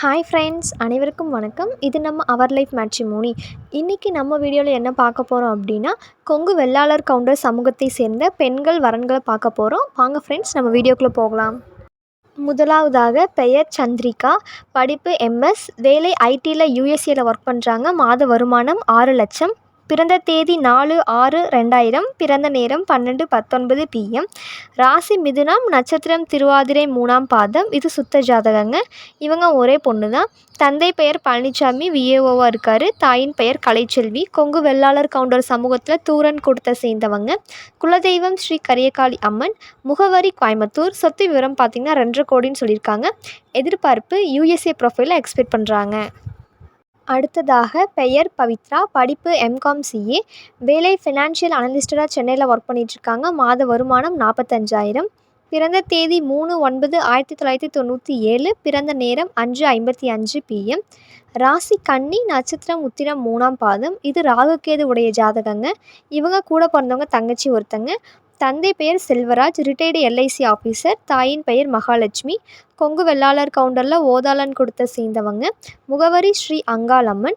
Hi friends அனைவருக்கும் வணக்கம். இது நம்ம அவர் லைஃப் மேட்ரிமோனி இன்றைக்கி நம்ம வீடியோவில் என்ன பார்க்க போகிறோம் அப்படின்னா கொங்கு வெள்ளாளர் கவுண்டர் சமூகத்தை சேர்ந்த பெண்கள் வரன்களை பார்க்க போகிறோம் வாங்க ஃப்ரெண்ட்ஸ் நம்ம வீடியோக்குள்ளே போகலாம். முதலாவதாக பெயர் சந்திரிகா படிப்பு எம்எஸ் வேலை ஐடியில் யூஎஸ்ஏயில் ஒர்க் பண்ணுறாங்க மாத வருமானம் ஆறு லட்சம். பிறந்த தேதி நாலு ஆறு ரெண்டாயிரம் பிறந்த நேரம் பன்னெண்டு பத்தொன்பது பிஎம் ராசி மிதுனம் நட்சத்திரம் திருவாதிரை மூணாம் பாதம். இது சுத்த ஜாதகங்க. இவங்க ஒரே பொண்ணு தான் தந்தை பெயர் பழனிசாமி விஏஓவாக இருக்கார். தாயின் பெயர் கலைச்செல்வி. கொங்கு வெள்ளாளர் கவுண்டர் சமூகத்தில் தூரன் கொடுத்த சேர்ந்தவங்க. குலதெய்வம் ஸ்ரீ கரியகாளி அம்மன். முகவரி கோயம்புத்தூர். சொத்து விவரம் பார்த்திங்கன்னா ரெண்டரை கோடின்னு சொல்லியிருக்காங்க. எதிர்பார்ப்பு யூஎஸ்ஏ ப்ரொஃபைலில் எக்ஸ்பெக்ட் பண்ணுறாங்க அடுத்ததாக பெயர் பவித்ரா படிப்பு எம்காம் சிஏ வேலை ஃபினான்ஷியல் அனலிஸ்டராக சென்னையில் ஒர்க் பண்ணிகிட்ருக்காங்க மாத வருமானம் நாற்பத்தஞ்சாயிரம் பிறந்த தேதி மூணு ஒன்பது ஆயிரத்தி தொள்ளாயிரத்தி தொண்ணூற்றி ஏழு. பிறந்த நேரம் அஞ்சு ஐம்பத்தி அஞ்சு பிஎம் ராசி கன்னி நட்சத்திரம் உத்திரம் மூணாம் பாதம். இது ராகுகேது உடைய ஜாதகங்க. இவங்க கூட பிறந்தவங்க தங்கச்சி ஒருத்தங்க. தந்தை பெயர் செல்வராஜ் ரிட்டையர்டு எல்ஐசி ஆஃபீஸர் தாயின் பெயர் மகாலட்சுமி. கொங்கு வெள்ளாளர் கவுண்டரில் ஓதாளன் கொடுத்த சேர்ந்தவங்க. முகவரி ஸ்ரீ அங்காளம்மன்.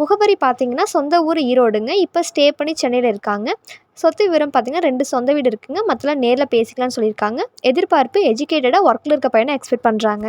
முகவரி பார்த்திங்கன்னா சொந்த ஊர் ஈரோடுங்க. இப்போ ஸ்டே பண்ணி சென்னையில் இருக்காங்க. சொத்து விவரம் பார்த்திங்கன்னா ரெண்டு சொந்த வீடு இருக்குங்க. மற்றலாம் நேரில் பேசிக்கலாம்னு சொல்லியிருக்காங்க. எதிர்பார்ப்பு எஜுகேட்டடாக ஒர்க்கில் இருக்க பையனை எக்ஸ்பெக்ட் பண்ணுறாங்க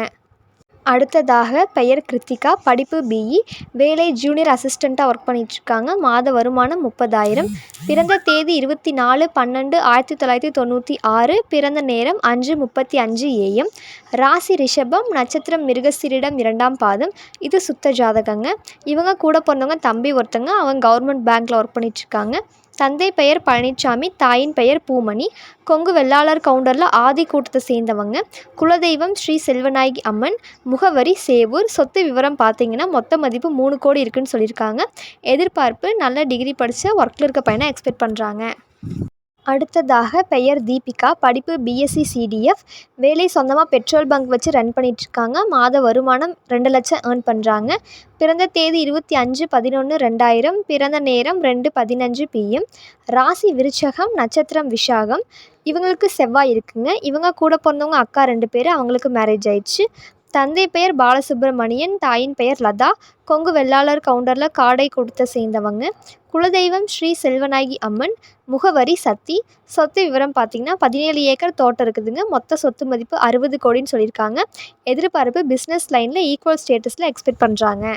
அடுத்ததாக பெயர் கிருத்திகா படிப்பு பிஇ வேலை ஜூனியர் அசிஸ்டண்ட்டாக ஒர்க் பண்ணிகிட்ருக்காங்க மாத வருமானம் முப்பதாயிரம். பிறந்த தேதி இருபத்தி நாலு பன்னெண்டு ஆயிரத்தி தொள்ளாயிரத்தி தொண்ணூற்றி ஆறு. பிறந்த நேரம் அஞ்சு முப்பத்தி அஞ்சு ஏஎம் ராசி ரிஷபம் நட்சத்திரம் மிருகசிரிடம் இரண்டாம் பாதம். இது சுத்த ஜாதகங்க. இவங்க கூட பிறந்தவங்க தம்பி ஒருத்தங்க. அவங்க கவர்மெண்ட் பேங்க்கில் ஒர்க் பண்ணிகிட்ருக்காங்க தந்தை பெயர் பழனிச்சாமி தாயின் பெயர் பூமணி. கொங்கு வெள்ளாளர் கவுண்டரில் ஆதி கூட்டத்தை சேர்ந்தவங்க. குலதெய்வம் ஸ்ரீ செல்வநாயகி அம்மன். முகவரி சேவூர். சொத்து விவரம் பார்த்தீங்கன்னா மொத்த மதிப்பு மூணு கோடி இருக்குன்னு சொல்லியிருக்காங்க. எதிர்பார்ப்பு நல்ல டிகிரி படித்த ஒர்க்கில் இருக்க பையனை எக்ஸ்பெக்ட் பண்ணுறாங்க அடுத்ததாக பெயர் தீபிகா. படிப்பு பிஎஸ்சி சிடிஎஃப் வேலை சொந்தமாக பெட்ரோல் பங்க் வச்சு ரன் பண்ணிகிட்ருக்காங்க மாத வருமானம் ரெண்டு லட்சம் ஏர்ன் பண்ணுறாங்க பிறந்த தேதி இருபத்தி அஞ்சு பதினொன்று ரெண்டாயிரம். பிறந்த நேரம் ரெண்டு பதினஞ்சு பிஎம் ராசி விருச்சகம் நட்சத்திரம் விஷாகம் இவங்களுக்கு செவ்வாய் இருக்குங்க. இவங்க கூட பிறந்தவங்க அக்கா ரெண்டு பேர். அவங்களுக்கு மேரேஜ் ஆயிடுச்சு. தந்தை பெயர் பாலசுப்ரமணியன் தாயின் பெயர் லதா. கொங்கு வெள்ளாளர் கவுண்டரில் காடை கொடுத்த சேர்ந்தவங்க. குலதெய்வம் ஸ்ரீ செல்வநாயகி அம்மன் முகவரி சத்தி. சொத்து விவரம் பார்த்திங்கன்னா பதினேழு ஏக்கர் தோட்டம் இருக்குதுங்க. மொத்த சொத்து மதிப்பு அறுபது கோடின்னு சொல்லியிருக்காங்க. எதிர்பார்ப்பு பிஸ்னஸ் லைனில் ஈக்குவல் ஸ்டேட்டஸில் எக்ஸ்பெக்ட் பண்ணுறாங்க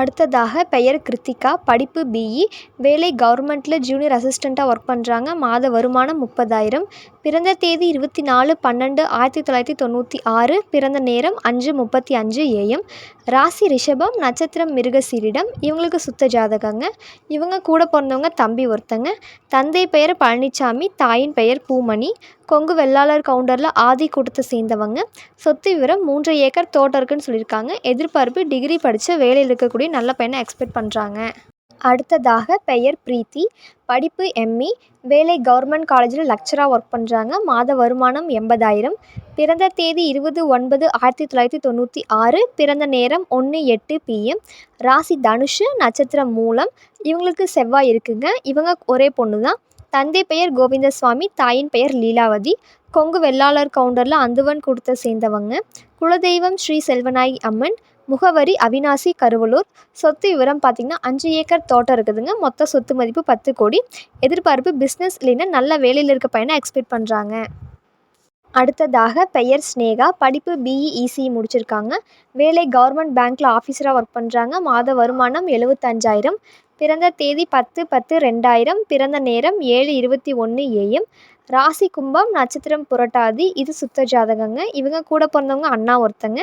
அடுத்ததாக பெயர் கிருத்திகா படிப்பு பிஇ வேலை கவர்மெண்ட்டில் ஜூனியர் அசிஸ்டண்ட்டாக ஒர்க் பண்ணுறாங்க மாத வருமானம் முப்பதாயிரம். பிறந்த தேதி இருபத்தி நாலு பன்னெண்டு ஆயிரத்தி தொள்ளாயிரத்தி தொண்ணூற்றி ஆறு. பிறந்த நேரம் அஞ்சு முப்பத்தி அஞ்சு ஏஎம் ராசி ரிஷபம் நட்சத்திரம் மிருகசீரிடம் இவங்களுக்கு சுத்த ஜாதகங்க. இவங்க கூட பிறந்தவங்க தம்பி ஒருத்தங்க. தந்தை பெயர் பழனிசாமி தாயின் பெயர் பூமணி. கொங்கு வெள்ளாளர் கவுண்டரில் ஆதி கூட்டத்தை சேர்ந்தவங்க. சொத்து விவரம் மூன்று ஏக்கர் தோட்டம் இருக்குன்னு சொல்லியிருக்காங்க. எதிர்பார்ப்பு டிகிரி படித்த வேலையில் இருக்கக்கூடிய நல்ல பையனை எக்ஸ்பெக்ட் பண்ணுறாங்க அடுத்ததாக பெயர் பிரீத்தி படிப்பு எம்இ வேலை கவர்மெண்ட் காலேஜில் லெக்சராக ஒர்க் பண்ணுறாங்க மாத வருமானம் எண்பதாயிரம். பிறந்த தேதி இருபது ஒன்பது ஆயிரத்தி தொள்ளாயிரத்தி தொண்ணூற்றி ஆறு. பிறந்த நேரம் ஒன்று எட்டு பிஎம் ராசி தனுஷு நட்சத்திரம் மூலம். இவங்களுக்கு செவ்வாய் இருக்குங்க. இவங்க ஒரே பொண்ணு தான் தந்தை பெயர் கோவிந்தசுவாமி தாயின் பெயர் லீலாவதி. கொங்கு வெள்ளாளர் கவுண்டரில் அந்துவன் கொடுத்த சேர்ந்தவங்க. குலதெய்வம் ஸ்ரீ செல்வநாயகி அம்மன். முகவரி அவினாசி கருவலூர். சொத்து விவரம் பார்த்திங்கன்னா அஞ்சு ஏக்கர் தோட்டம் இருக்குதுங்க. மொத்த சொத்து மதிப்பு பத்து கோடி. எதிர்பார்ப்பு பிஸ்னஸ் இல்லைன்னா நல்ல வேலையில் இருக்க பையனை எக்ஸ்பெக்ட் பண்ணுறாங்க அடுத்ததாக பெயர் ஸ்னேகா படிப்பு பிஇ இசிஇ முடிச்சிருக்காங்க. வேலை கவர்மெண்ட் பேங்க்கில் ஆஃபீஸராக ஒர்க் பண்ணுறாங்க மாத வருமானம் எழுபத்தஞ்சாயிரம் பிறந்த தேதி பத்து பத்து ரெண்டாயிரம். பிறந்த நேரம் ஏழு இருபத்தி ஒன்று ஏஎம் ராசி கும்பம் நட்சத்திரம் புரட்டாதி. இது சுத்த ஜாதகங்க. இவங்க கூட பிறந்தவங்க அண்ணா ஒருத்தங்க.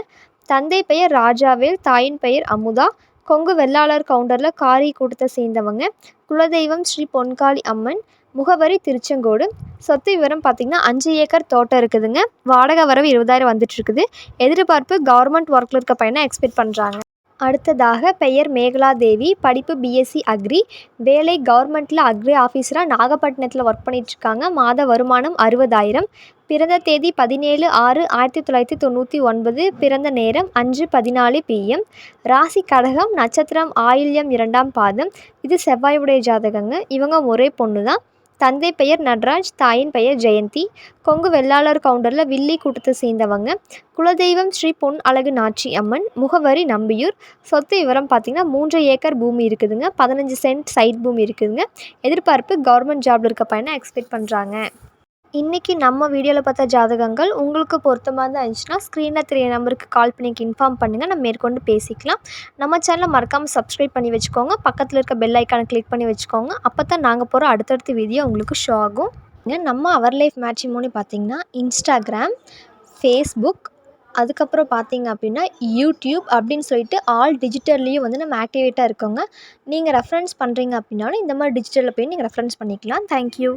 தந்தை பெயர் ராஜாவேல் தாயின் பெயர் அமுதா. கொங்கு வெள்ளாளர் கவுண்டரில் காரி கூட்டத்தை சேர்ந்தவங்க. குலதெய்வம் ஸ்ரீ பொன்காளி அம்மன். முகவரி திருச்செங்கோடு. சொத்து விவரம் பார்த்திங்கன்னா அஞ்சு ஏக்கர் தோட்டம் இருக்குதுங்க. வாடகை வரவு இருபதாயிரம் வந்துட்டுருக்குது. எதிர்பார்ப்பு கவர்மெண்ட் ஒர்க்கில் இருக்க பையனை எக்ஸ்பெக்ட் பண்ணுறாங்க அடுத்ததாக பெயர் மேகலா தேவி படிப்பு பிஎஸ்சி அக்ரி வேலை கவர்மெண்ட்டில் அக்ரி ஆஃபீஸராக நாகப்பட்டினத்தில் ஒர்க் பண்ணிகிட்ருக்காங்க மாத வருமானம் அறுபதாயிரம். பிறந்த தேதி பதினேழு ஆறு ஆயிரத்தி தொள்ளாயிரத்தி தொண்ணூற்றி ஒன்பது பிறந்த நேரம் அஞ்சு பதினாலு பிஎம் ராசி கடகம் நட்சத்திரம் ஆயில்யம் இரண்டாம் பாதம். இது செவ்வாயுடைய ஜாதகங்க. இவங்க ஒரே பொண்ணு தான் தந்தை பெயர் நட்ராஜ் தாயின் பெயர் ஜெயந்தி. கொங்கு வெள்ளாளர் கவுண்டரில் வில்லி கூட்டத்தை சேர்ந்தவங்க. குலதெய்வம் ஸ்ரீ பொன் அழகு நாச்சி அம்மன். முகவரி நம்பியூர். சொத்து விவரம் பார்த்திங்கன்னா மூன்று ஏக்கர் பூமி இருக்குதுங்க. பதினஞ்சு சென்ட் சைட் பூமி இருக்குதுங்க. எதிர்பார்ப்பு கவர்மெண்ட் ஜாபில் இருக்க பையனை எக்ஸ்பெக்ட் பண்ணுறாங்க இன்றைக்கி நம்ம வீடியோவில் பார்த்த ஜாதகங்கள் உங்களுக்கு பொருத்தமாக தான் இருந்துச்சுன்னா ஸ்க்ரீனில் தெரிய நம்பருக்கு கால் பண்ணி இன்ஃபார்ம் பண்ணுங்கள் நம்ம மேற்கொண்டு பேசிக்கலாம். நம்ம சேனலை மறக்காமல் சப்ஸ்கிரைப் பண்ணி வச்சுக்கோங்க. பக்கத்தில் இருக்க பெல் ஐக்கானை கிளிக் பண்ணி வச்சுக்கோங்க. அப்போ தான் நாங்கள் போகிற அடுத்தடுத்த வீடியோ உங்களுக்கு ஷோ ஆகும். நம்ம அவர் லைஃப் மேட்ரிமோனி பார்த்திங்கன்னா இன்ஸ்டாகிராம் ஃபேஸ்புக் அதுக்கப்புறம் பார்த்தீங்க அப்படின்னா யூடியூப் அப்படின்னு சொல்லிட்டு ஆல் டிஜிட்டல்லையும் வந்து நம்ம ஆக்டிவேட்டாக இருக்கோங்க. நீங்கள் ரெஃபரன்ஸ் பண்ணுறீங்க அப்படின்னாலும் இந்த மாதிரி டிஜிட்டலில் போய் நீங்கள் ரெஃபரன்ஸ் பண்ணிக்கலாம். தேங்க்யூ